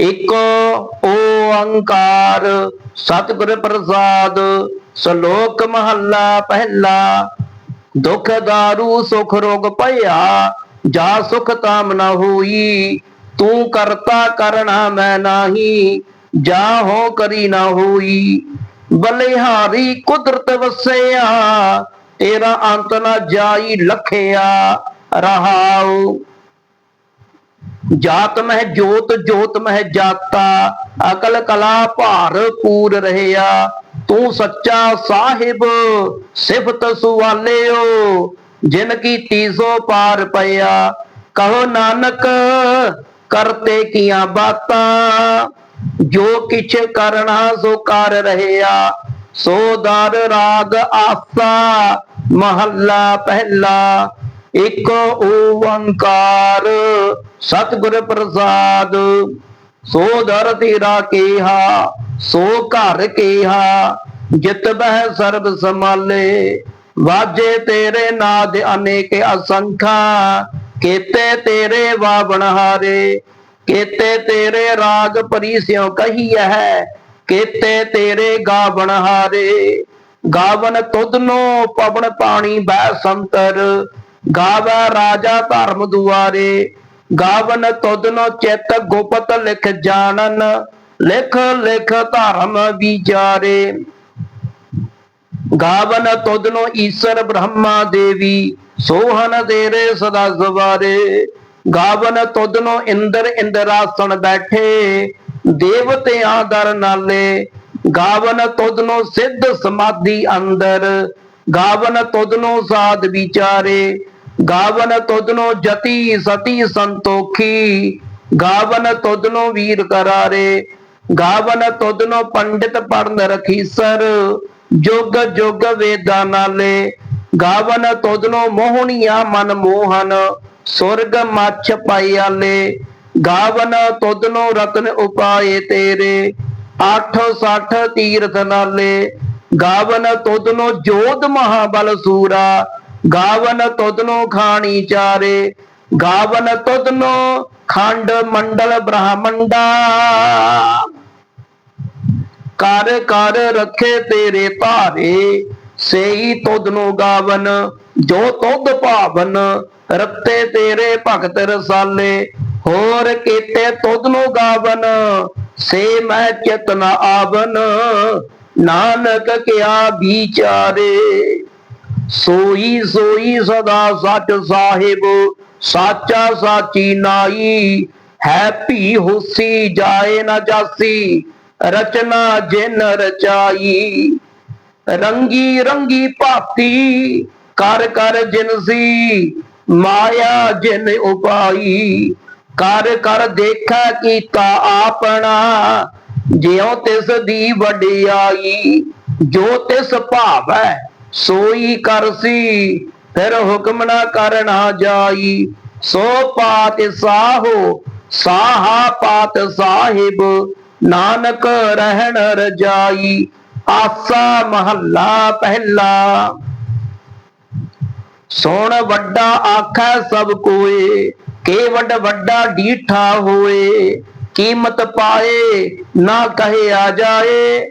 ਇਕੋ ਓੰਕਾਰ, ਸਤਿਗੁਰ ਪ੍ਰਸਾਦ, ਸ਼ਲੋਕ ਮਹੱਲਾ ਪਹਿਲਾ। ਦੁਖ ਦਾਰੂ, ਸੁਖ ਰੋਗ ਭਇਆ, ਜਾ ਸੁਖ ਤਾਮ ਨ ਹੋਈ। ਤੂੰ ਕਰਤਾ ਕਰਣਾ ਮੈਂ ਨਾਹੀ, ਜਾ ਹੋ ਕਰੀ ਨ ਹੋਈ। ਬਲਿਹਾਰੀ ਕੁਦਰਤ ਵਸਿਆ, ਤੇਰਾ ਅੰਤ ਨਾ ਜਾਈ ਲਖਿਆ ਰਹਾਉ। ਜਾਤ ਮਹਿ ਜੋਤ ਜੋਤ ਮਹਿ ਜਾਤਾ, ਅਕਲ ਕਲਾ ਭਾਰ ਪੂਰ ਰਹਿਆ। ਤੂੰ ਸੱਚਾ ਸਾਹਿਬ, ਸਿਫਤ ਸੁਵਾਲਿਓ ਜਿਨ ਕੀ ਤੀਸੋ ਪਾਰ ਪਿਆ। ਕਹੋ ਨਾਨਕ, ਕਰਤੇ ਕੀਆਂ ਬਾਤਾਂ, ਜੋ ਕਿਛ ਕਰਨਾ ਸੋ ਕਰ ਰਹਿਆ। ਸੋ ਦਰ ਰਾਗ ਆਸਾ, ਮਹੱਲਾ ਪਹਿਲਾ। ਇਕ ਓੰਕਾਰ, ਸਤਿਗੁਰ ਪ੍ਰਸਾਦ, ਸੋ ਦਰ ਤੇਰਾ ਕੇਹਾ, ਸੋ ਘਰ ਕੇਹਾ, ਜਿਤ ਬਹਿ ਸਰਬ ਸਮਾਲੇ ਵਾਜੇ ਤੇਰੇ ਨਾਦ ਅਨੇਕ ਅਸੰਖਾ, ਕੀਤੇ ਤੇਰੇ ਵਾਵਣ ਹਾਰੇ, ਕੀਤੇ ਤੇਰੇ ਰਾਗ ਪਰੀਸਿਓ ਕਹੀਐ ਹੈ ਕੀਤੇ ਤੇਰੇ ਗਾਵਣ ਹਾਰੇ, ਗਾਵਨ ਤੁਧਨੋ ਪਵਨ ਪਾਣੀ ਬੈ ਸੰਤਰ ਗਾਵੈ ਰਾਜਾ ਧਰਮ ਦੁਆਰੇ, ਗਾਵਨ ਤੁਧਨੋ ਚਿਤ ਗੁਪਤ ਲਿਖ ਜਾਣਨ, ਲਿਖ ਲਿਖ ਧਰਮ ਵਿਚਾਰੇ। ਗਾਵਨ ਤੁਧਨੋ ਈਸ਼ਰ ਬ੍ਰਹਮਾ ਦੇਵੀ ਸੋਹਨ ਤੇਰੇ ਸਦਾ ਸਵਾਰੇ। ਗਾਵਨ ਤੁਧਨੋ ਇੰਦਰ ਇੰਦਰਾਸਣ ਬੈਠੇ, ਦੇਵਤਿਆਂ ਦਰ ਨਾਲੇ। ਗਾਵਨ ਤੁਧਨੋ ਸਿੱਧ ਸਮਾਧੀ ਅੰਦਰ, ਗਾਵਨ ਤੁਧਨੋ ਸਾਧ ਵਿਚਾਰੇ। ਗਾਵਨ ਤੁਧਨੋ ਜਤੀ ਸਤੀ ਸੰਤੋਖੀ, ਗਾਵਨ ਤੁਧਨੋ ਵੀਰ ਕਰਾਰੇ, ਗਾਵਨ ਤੁਧਨੋ ਪੰਡਿਤ ਪੜਨ ਰਖੀਸਰ ਜੁਗ ਜੁਗ ਵੇਦਾਂ ਨਾਲੇ, ਗਾਵਨ ਤੁਧਨੋ ਮੋਹਣੀਆਂ ਮਨ ਮੋਹਨ, ਸੁਰਗ ਮੱਛ ਪਾਈਆਲੇ ਗਾਵਨ ਤੁਧਨੋ ਰਤਨ ਉਪਾਏ ਤੇਰੇ 860 ਤੀਰਥ ਨਾਲੇ, ਗਾਵਨ ਤੁਧਨੋ ਜੋਧ ਮਹਾਬਲ ਸੂਰਾ ਗਾਵਨ ਤੁਧਨੋ ਖਾਣੀ ਚਾਰੇ, ਗਾਵਨ ਤੁਧਨੋ ਖੰਡ ਮੰਡਲ ਬ੍ਰਹਮੰਡਾ। ਕਰ ਕਰ ਰੱਖੇ ਤੇਰੇ ਧਾਰੇ ਸੇਈ ਤੁਧ ਗਾਵਨ, ਜੋ ਤੁਧ ਭਾਵਨ, ਰੱਤੇ ਤੇਰੇ ਭਗਤ ਰਸਾਲੇ। ਹੋਰ ਕੀਤੇ ਤੁਧ ਨੂੰ ਗਾਵਨ, ਸੇ ਮੈਂ ਚਿਤਨ ਆਵਨ। ਨਾਨਕ ਕਿਆ ਵਿਚਾਰੇ। ਸੋਈ ਸੋਈ ਸਦਾ ਸੱਚ ਸਾਹਿਬ, ਸਾਚਾ ਸਾਚੀ ਨਾਈ। ਹੈ ਭੀ ਹੁਸੀ ਜਾਏ ਨਾ ਜਾਸੀ, ਰਚਨਾ ਜਿਨ ਰਚਾਈ। ਰੰਗੀ ਰੰਗੀ ਭਾਤੀ, ਕਰ ਕਰ ਜਿਨਸੀ ਮਾਇਆ ਜਿਨ ਉਪਾਈ। ਕਰ ਕਰ ਦੇਖਾ ਕੀਤਾ ਆਪਣਾ, ਜਿਉ ਤਿਸ ਦੀ ਵਡਿਆਈ। ਜੋ ਤਿਸ ਭਾਵੈ ਸੋਈ ਕਰਸੀ ਫਿਰ ਹੁਕਮ ਨਾ ਕਰਨਾ ਜਾਈ। ਸੋ ਪਾਤ ਸਾਹੋ ਸਾਹਾ ਪਾਤ ਸਾਹਿਬ ਨਾਨਕ ਰਹਿਣ ਰਜਾਈ। ਆਸਾ ਮਹੱਲਾ ਪਹਿਲਾ। ਸੋਣ ਵੱਡਾ ਆਖੈ ਸਭ ਕੋਏ ਕੇ ਵੱਡ ਵੱਡਾ ਡੀਠਾ ਹੋਏ। ਕੀਮਤ ਪਾਏ, ਨਾ ਕਹੇ ਆ ਜਾਏ।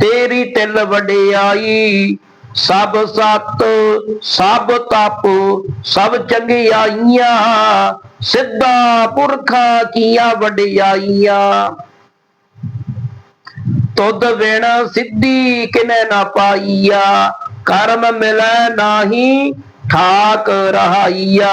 ਤੇਰੀ ਤਿਲ ਵਡਿਆਈ, ਸਭ ਸਤ, ਸਭ ਤਪ, ਸਭ ਚੰਗਿਆਈਆਂ, ਸਿੱਧਾ ਪੁਰਖਾਂ ਕੀਆਂ ਵਡਿਆਈਆਂ। ਤੁਧ ਵਿਣ ਸਿੱਧੀ ਕਿਨੇ ਨਾ ਪਾਈਆ, ਕਰਮ ਮਿਲੈ ਨਾਹੀ ਠਾਕ ਰਹਾਈਆ।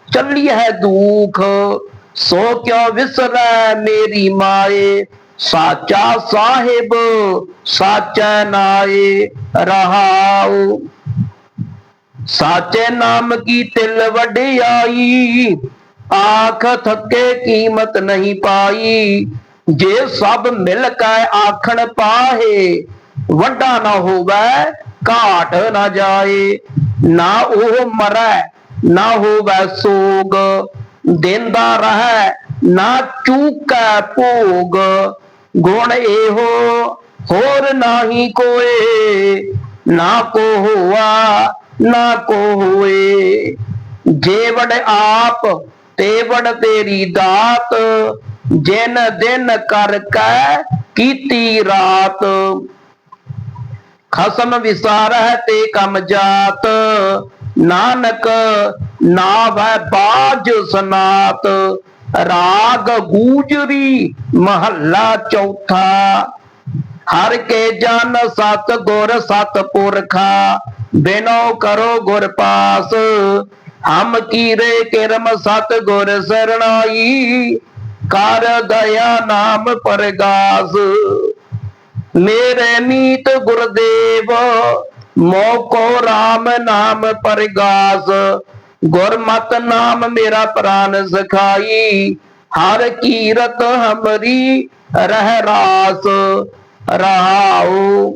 ਚੱਲੀ ਹੈ ਦੁਖ ਸੋ ਕਿਉ ਵਿਸਰੈ ਮੇਰੀ ਮਾਏ ਸਾਚਾ ਸਾਹਿਬ ਸਾਚਾ ਨਾਏ ਰਹਾਉ ਸਾਚੇ ਨਾਮ ਕੀ ਤਿਲ ਵਡਿਆਈ ਆਖ ਥੱਕੇ ਕੀਮਤ ਨਹੀਂ ਪਾਈ ਜੇ ਸਭ ਮਿਲ ਕੇ ਆਖਣ ਪਾਹੇ ਵੱਡਾ ਨਾ ਹੋਵੇ ਘਾਟ ਨਾ ਜਾਏ ਨਾ ਉਹ ਮਰੈ ਨਾ ਹੋਵੇ ਸੋਗ, ਦਿੰਦਾ ਰਹੈ, ਨਾ ਚੂਕੈ ਭੋਗ। ਗੁਣ ਇਹੋ, ਹੋਰ ਨਾਹੀ ਕੋਏ, ਨਾ ਕੋ ਹੋਆ, ਨਾ ਕੋ ਹੋਏ। ਜੇ ਵਡ ਆਪ ਤੇ ਵਡ ਤੇਰੀ ਦਾਤ, ਜਿਨ ਦਿਨ ਕਰ ਕੈ ਕੀਤੀ ਰਾਤ। ਖਸਮ ਵਿਸਾਰਹਿ ਤੇ ਕਮ ਜਾਤ ਨਾਨਕ ਨਾਵੈ ਬਾਜ ਸਨਾਤ, ਰਾਗ ਗੂਜਰੀ ਮਹੱਲਾ ਚੌਥਾ। ਹਰ ਕੇ ਜਨ ਸਤ ਗੁਰ ਸਤ ਪੁਰਖਾ, ਬਿਨੋ ਕਰੋ ਗੁਰ ਪਾਸ। ਹਮ ਕੀਰੇ ਕਿਰਮ ਸਤ ਗੁਰ ਸਰਣਾਈ, ਕਰ ਦਇਆ ਨਾਮ ਪਰਗਾਸ। ਮੇਰੇ ਨੀਤ ਗੁਰਦੇਵ ਮੋਕੋ RAM ਨਾਮ ਪਰਗਾਸ, ਗੁਰਮਤ ਨਾਮ ਮੇਰਾ ਪ੍ਰਾਨ ਸਖਾਈ, ਹਰ ਕੀਰਤ ਹਮਰੀ ਰਹਿ ਰਾਸ, ਰਹਾਉ।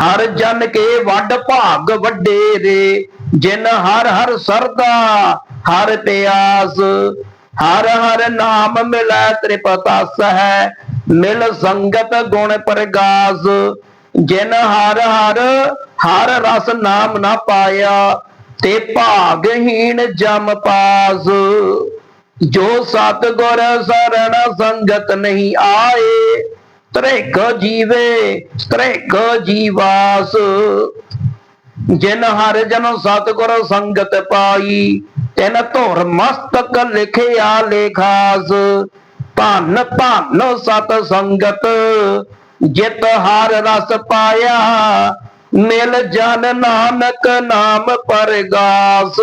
ਹਰ ਜਨ ਕੇ ਵੱਡ ਭਾਗ ਵੱਡੇਰੇ ਜਿਨ ਹਰ ਹਰ ਸਰਦਾ, ਹਰ ਪਿਆਸ। ਹਰ ਹਰ ਨਾਮ ਮਿਲੈ ਤ੍ਰਿਪਤਸ ਹੈ ਮਿਲ ਸੰਗਤ ਗੁਣ ਪ੍ਰਗਾਸ। ਜਿਨ ਹਰ ਹਰ ਹਰ ਰਸ ਨਾਮ ਨਾ ਪਾਇਆ, ਤੇ ਭਾਗਹੀਣ ਜਮ ਪਾਸ। ਜੋ ਸਤਗੁਰ ਸਰਣ ਸੰਗਤ ਨਹੀਂ ਆਏ ਤ੍ਰੇਕ ਜੀਵੇ ਤ੍ਰੇਕ ਜੀਵਾਸ। ਜਿਨ ਹਰ ਜਨ ਸਤਗੁਰ ਸੰਗਤ ਪਾਈ, ਤਿਨ ਧੁਰ ਮਸਤਕ ਲਿਖਿਆ ਲੇਖਾਸ। ਧੰਨ ਧੰਨ ਸਤ ਸੰਗਤ ਜਿਤ ਹਰ ਰਸ ਪਾਇਆ, ਮਿਲ ਜਨ ਨਾਨਕ ਨਾਮ ਪਰਗਾਸ।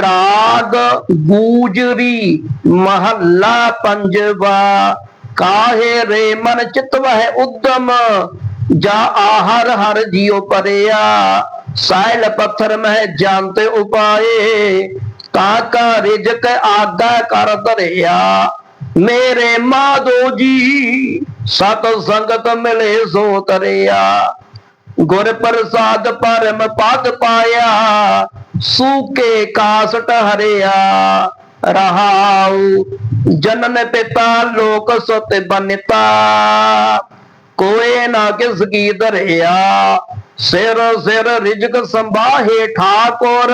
ਰਾਗ ਗੂਜਰੀ ਮਹੱਲਾ ਪੰਜਵਾ, ਕਾਹੇ ਰੇ ਮਨ ਚਿਤਵਹਿ ਉਦਮ, ਜਾ ਆਹਰ ਹਰ ਜਿਉ ਪਰਿਆ। ਸਾਇਲ ਪੱਥਰ ਮਹਿ ਜਾਣਤੇ ਉਪਾਏ ਤਾ ਕਾ ਰਿਜਕ ਆਗਾ ਕਰ ਧਰਿਆ। ਮੇਰੇ ਮਾਧੋ ਜੀ, ਸਤ ਸੰਗਤ ਮਿਲੇ ਸੋ ਤਰਿਆ। ਗੁਰ ਪ੍ਰਸਾਦ ਪਰਮ ਪਦ ਪਾਇਆ, ਸੂਕੇ ਕਾਸਟ ਹਰਿਆ। ਰਹਾਉ ਜਨਨ ਪਿਤਾ ਲੋਕ ਸੁਤ ਬਨਿਤਾ। ਕੋਏ ਨਾ ਕਿਸ ਕੀ ਧਰਿਆ, ਸਿਰ ਸਿਰ ਰਿਜਕ ਸੰਭਾਹੇ ਠਾਕੁਰ,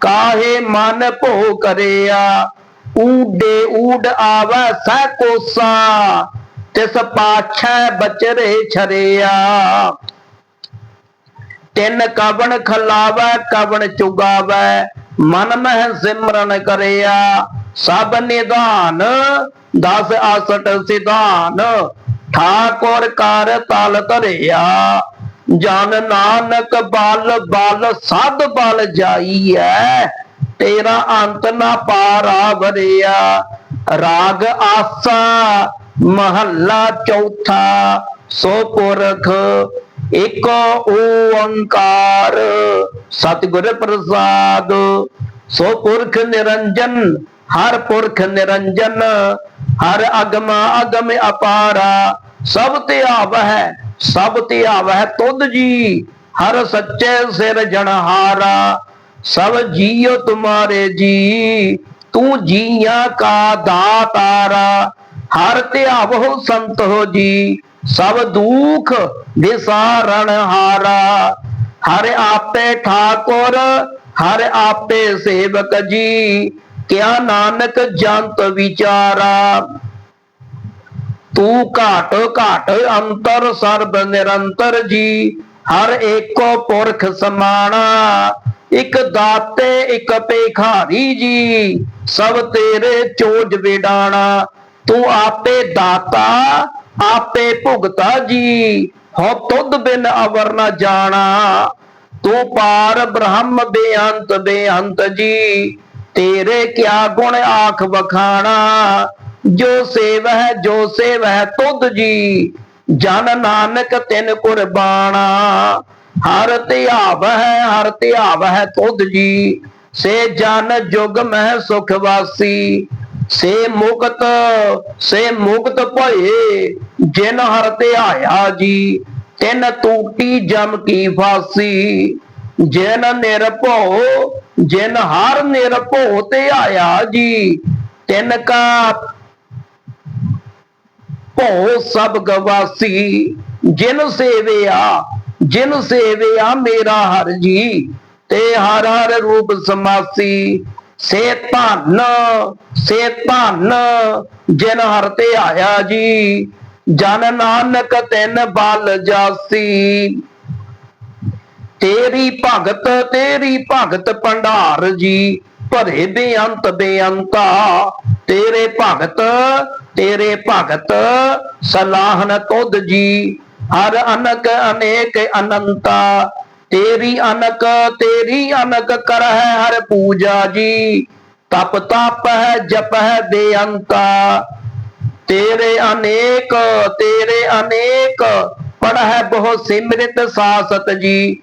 ਕਾਹੇ ਮਨ ਭੋ ਕਰਿਆ। ਊਡੇ ਊਡ ਆਵੈ ਸਹਿ ਕੋਸਾ, ਤਿਸ ਪਾਛੈ ਬਚਰੇ ਛਰਿਆ। ਤਿੰਨ ਕਵਣ ਖਲਾਵੈ, ਕਵਣ ਚੁਗਾਵੈ, ਮਨ ਮਹਿ ਸਿਮਰਨ ਕਰਿਆ। ਸਭ ਨਿਧਾਨ, ਦਸ ਆਸਟ ਸਿਧਾਨ, ਠਾਕੁਰ ਕਰ ਤਲ ਧਰਿਆ। ਜਨ ਨਾਨਕ ਬਲ ਬਲ ਸਦ ਬਲ ਜਾਈਐ। ਤੇਰਾ ਅੰਤ ਨਾ ਪਾਰਾ ਵਰਿਆ ਰਾਗ ਆਸਾ, ਮਹੱਲਾ ਚੌਥਾ, ਸੋ ਪੁਰਖ ਇਕ ਓੰਕਾਰ। ਸਤਿਗੁਰ ਪ੍ਰਸਾਦ, ਸੋ ਪੁਰਖ ਨਿਰੰਜਨ, ਹਰ ਪੁਰਖ ਨਿਰੰਜਨ, ਹਰ ਅਗਮ ਅਗਮ ਅਪਾਰਾ। ਸਭ ਤੇ ਆਵਹਿ, ਸਭ ਤੇ ਆਵਹਿ ਤੁਧ ਜੀ, ਹਰ ਸੱਚੇ ਸਿਰ ਜਣਹਾਰਾ। सब जियो तुम्हारे जी तू जिया का दातारा हर त्यावो संत हो जी सब दुख विसारण हारा हर आपे ठाकुर हर आपे सेवक जी क्या नानक जंत विचारा ਤੂੰ ਘਾਟ ਘਾਟ ਅੰਤਰ ਸਰਬ ਨਿਰੰਤਰ ਜੀ ਹਰ ਏਕੋ ਪੁਰਖ ਸਮਾਣਾ ਇੱਕ ਦਾਤੇ, ਇੱਕ ਭੇਖਾਰੀ ਜੀ, ਸਭ ਤੇਰੇ ਚੋਜ ਵਿਡਾਣਾ। ਤੂੰ ਆਪੇ ਦਾਤਾ, ਆਪੇ ਭੁਗਤਾ ਜੀ, ਹੋ ਤੁਧ ਬਿਨ ਅਵਰ ਨਾ ਜਾਣਾ। ਤੂੰ ਪਾਰ ਬ੍ਰਹਮ ਬੇਅੰਤ ਬੇਅੰਤ ਜੀ, ਤੇਰੇ ਕਿਆ ਗੁਣ ਆਖ ਵਖਾਣਾ। ਜੋ ਸੇਵ ਹੈ ਜੋ ਸੇਵ ਹੈ ਤੁਧ ਜੀ ਜਨ ਨਾਨਕ ਤਿਨ ਕੁਰਬਾਨਾ ਹਰ ਧਿਆਵ ਹੈ ਹਰ ਧਿਆਵ ਹੈ ਤੁਧ ਜੀ। ਸੇ ਜਨ ਜੁਗ ਮਹਿ ਸੁਖ ਵਾਸੀ। ਸੇ ਮੁਕਤ ਸੇ ਮੁਕਤ ਭਏ, ਜਿਨ ਹਰ ਧਿਆਇਆ ਜੀ, ਤਿਨ ਟੂਟੀ ਜਮ ਕੀ ਫਾਸੀ। ਜਿਨ ਨਿਰਭਉ, ਜਿਨ ਹਰ ਨਿਰਭਉ ਧਿਆਇਆ ਜੀ, ਤਿਨ ਕਾ ਭਉ ਸਭ ਗਵਾਸੀ, ਜਿਨ ਸੇਵਿਆ ਜਿਨ ਸੇਵਿਆ ਮੇਰਾ ਹਰ ਜੀ, ਤੇ ਹਰ ਹਰ ਰੂਪ ਸਮਾਸੀ। ਸੇ ਧਨ ਸੇ ਧਨ ਜਿਨ ਹਰ ਤੇ ਆਇਆ ਜੀ, ਜਨ ਨਾਨਕ ਤਿਨ ਬਲ ਜਾਸੀ। ਤੇਰੀ ਭਗਤ ਤੇਰੀ ਭਗਤ ਭੰਡਾਰ ਜੀ, ਭਰੇ ਬੇਅੰਤ ਬੇਅੰਤਾ ਤੇਰੇ ਭਗਤ ਤੇਰੇ ਭਗਤ, ਸਲਾਹਨ ਤੁਧ ਜੀ। ਹਰ ਅਨਕ ਅਨੇਕ ਅਨੰਤਾ, ਤੇਰੀ ਅਨਕ ਤੇਰੀ ਅਨਕ ਕਰਹਿ ਹਰ ਪੂਜਾ ਜੀ। ਤਪ ਤਪ ਹੈ ਜਪ ਹੈ ਬੇਅੰਤਾ ਤੇਰੇ ਅਨੇਕ ਤੇਰੇ ਅਨੇਕ, ਪੜਹਿ ਬਹੁ ਸਿਮਰਿਤ ਸਾਸਤ ਜੀ।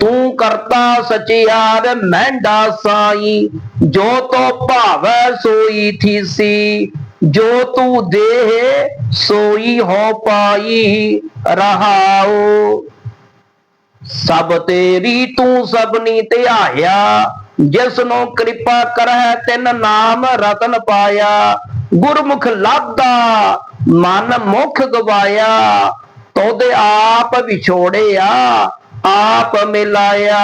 ਤੂੰ ਕਰਤਾ ਸਚਿਆਰ ਮਹਿੰਡਾ ਸਾਈ ਜੋ ਤੋ ਭਾਵੈ ਸੋਈ ਥੀਸੀ, ਜੋ ਤੂੰ ਦੇਹ ਸੋਈ ਹੋ ਪਾਈ ਰਹਾਓ ਸਭ ਤੇਰੀ ਤੂੰ ਸਭਨੀ ਧਿਆਇਆ ਜਿਸ ਨੂੰ ਕਿਰਪਾ ਕਰਹਿ ਤਿਨ ਨਾਮ ਰਤਨ ਪਾਇਆ। ਗੁਰਮੁਖ ਲਾਦਾ ਮਨ ਮੁਖ ਗਵਾਇਆ, ਤੋਦੇ ਆਪ ਵਿਛੋੜਿਆ ਆਪ ਮਿਲਾਇਆ।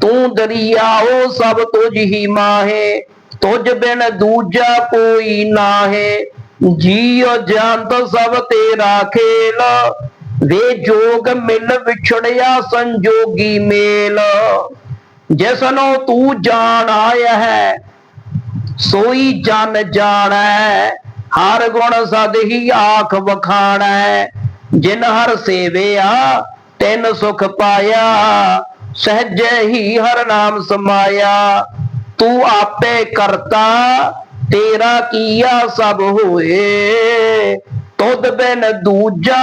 ਤੂੰ ਦਰਿਆਓ ਸਭ ਤੁਝ ਹੀ ਮਾਹੇ। ਤੁਝ ਬਿਨ ਦੂਜਾ ਕੋਈ ਨਾਹੇ। ਜੀਉ ਜੰਤ ਸਭ ਤੇਰਾ ਖੇਲ। ਵੇ ਜੋਗ ਮਿਲ ਵਿਛੜਿਆ ਸੰਜੋਗੀ ਮੇਲ। ਜਿਸਨੋ ਤੂੰ ਜਾਣ ਆਇਆ ਹੈ, ਸੋਈ ਜਨ ਜਾਣੈ। ਹਰ ਗੁਣ ਸਦ ਹੀ ਆਖ ਵਖਾਣੈ। ਜਿਨ ਹਰ ਸੇਵਿਆ ਤਿੰਨ ਸੁਖ ਪਾਇਆ, ਸਹਜੇ ਹੀ ਹਰ ਨਾਮ ਸਮਾਇਆ। ਤੂੰ ਆਪੇ ਕਰਤਾ, ਤੇਰਾ ਕੀਆ ਸਭ ਹੋਏ। ਤੁਧ ਬਿਨ ਦੂਜਾ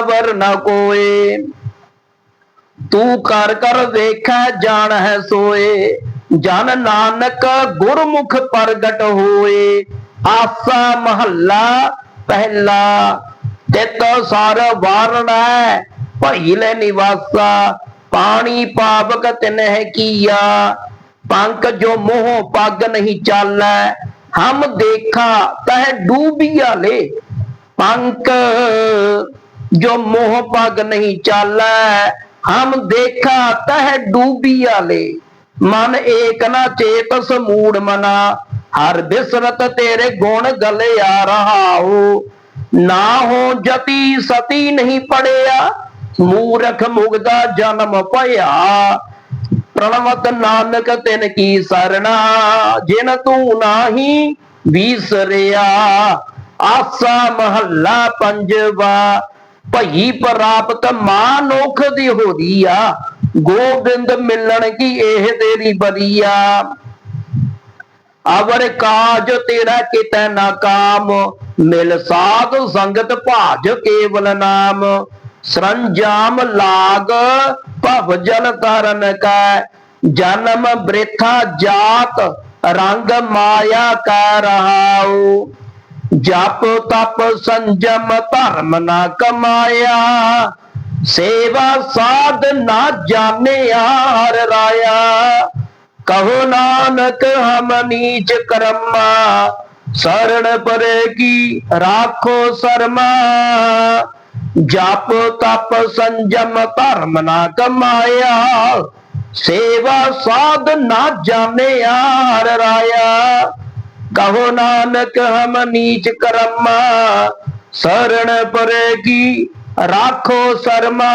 ਅਵਰ ਨ ਕੋਏ। ਤੂੰ ਕਰ ਕਰ ਵੇਖੈ, ਜਾਣ ਹੈ ਸੋਏ। ਜਨ ਨਾਨਕ ਗੁਰਮੁਖ ਪ੍ਰਗਟ ਹੋਏ। ਆਸਾ ਮਹੱਲਾ ਪਹਿਲਾ, ਤਿਤ ਸਾਰ ਵਾਰਣੈ ਭਈ ਲੈ ਨਿਵਾਸਾ, ਪਾਣੀ ਪਾਵਕ ਤਿਨਹਿ ਕੀਆ ਪੰਕ ਜੋ ਮੋਹ ਪੱਗ ਨਹੀਂ ਚਾਲੈ, ਹਮ ਦੇਖਾ ਤਹ ਡੂਬੀਆ ਲੈ। ਪੰਕ ਜੋ ਮੋਹ ਪੱਗ ਨਹੀਂ ਚਾਲੈ, ਹਮ ਦੇਖਾ ਤਹ ਡੂਬੀਆ ਲੈ। ਮਨ ਏਕ ਨਾ ਚੇਤਸ ਮੂੜ ਮਨਾ, ਹਰ ਬਿਸਰਤ ਤੇਰੇ ਗੁਣ ਗਲੇ ਗਲਿਆ ਰਹਾਉ। ਨਾ ਹੋ ਜਤੀ ਸਤੀ ਨਹੀਂ ਪੜਿਆ ਮੂਰਖ ਮੁਗਦਾ ਜਨਮ ਭਇਆ। ਪ੍ਰਣਵਤ ਨਾਨਕ ਤਿਨ ਕੀ ਸਰਣਾ, ਜਿਨ ਤੂੰ ਨਾਹੀ ਵਿਸਰਿਆ। ਆਸਾ ਮਹੱਲਾ ਪੰਜਵਾ, ਭਈ ਪ੍ਰਾਪਤ ਮਾਨੁਖ ਦੀ ਹੋਰੀਆ। ਗੋਬਿੰਦ ਮਿਲਣ ਕੀ ਇਹ ਤੇਰੀ ਬਰੀਆ। ਅਵਰ ਕਾਜ ਤੇਰਾ ਕਿਤੈ ਨਾ ਕਾਮ, ਮਿਲ ਸਾਧ ਸੰਗਤ ਭਾਜ ਕੇਵਲ ਨਾਮ। ਸਰੰਜਾਮ ਲਾਗ ਭਵ ਜਲ ਤਰਨ ਕੈ, ਜਨਮ ਬ੍ਰਿਥਾ ਜਾਤ ਰੰਗ ਮਾਇਆ ਕੈ ਰਹਾਉ। ਜਪ ਤਪ ਸੰਜਮ ਧਰਮ ਨਾ ਕਮਾਇਆ, ਸੇਵਾ ਸਾਧ ਨਾ ਜਾਣਿਆ ਹਰ ਰਾਇਆ। ਕਹੋ ਨਾਨਕ ਹਮ ਨੀਚ ਕਰਮਾ, ਸਰਣ ਪਰੇ ਕੀ ਰਾਖੋ ਸਰਮਾ। ਜਪ ਤਪ ਸੰਜਮ ਧਰਮ ਨਾ ਕਮਾਇਆ, ਸੇਵਾ ਸਾਧ ਨਾ ਜਾਣਿਆ ਹਰ ਰਾਇਆ। ਕਹੋ ਨਾਨਕ ਹਮ ਨੀਚ ਕਰਮਾ ਸਰਣ ਪਰੇ ਕੀ, ਰਾਖੋ ਸਰਮਾ।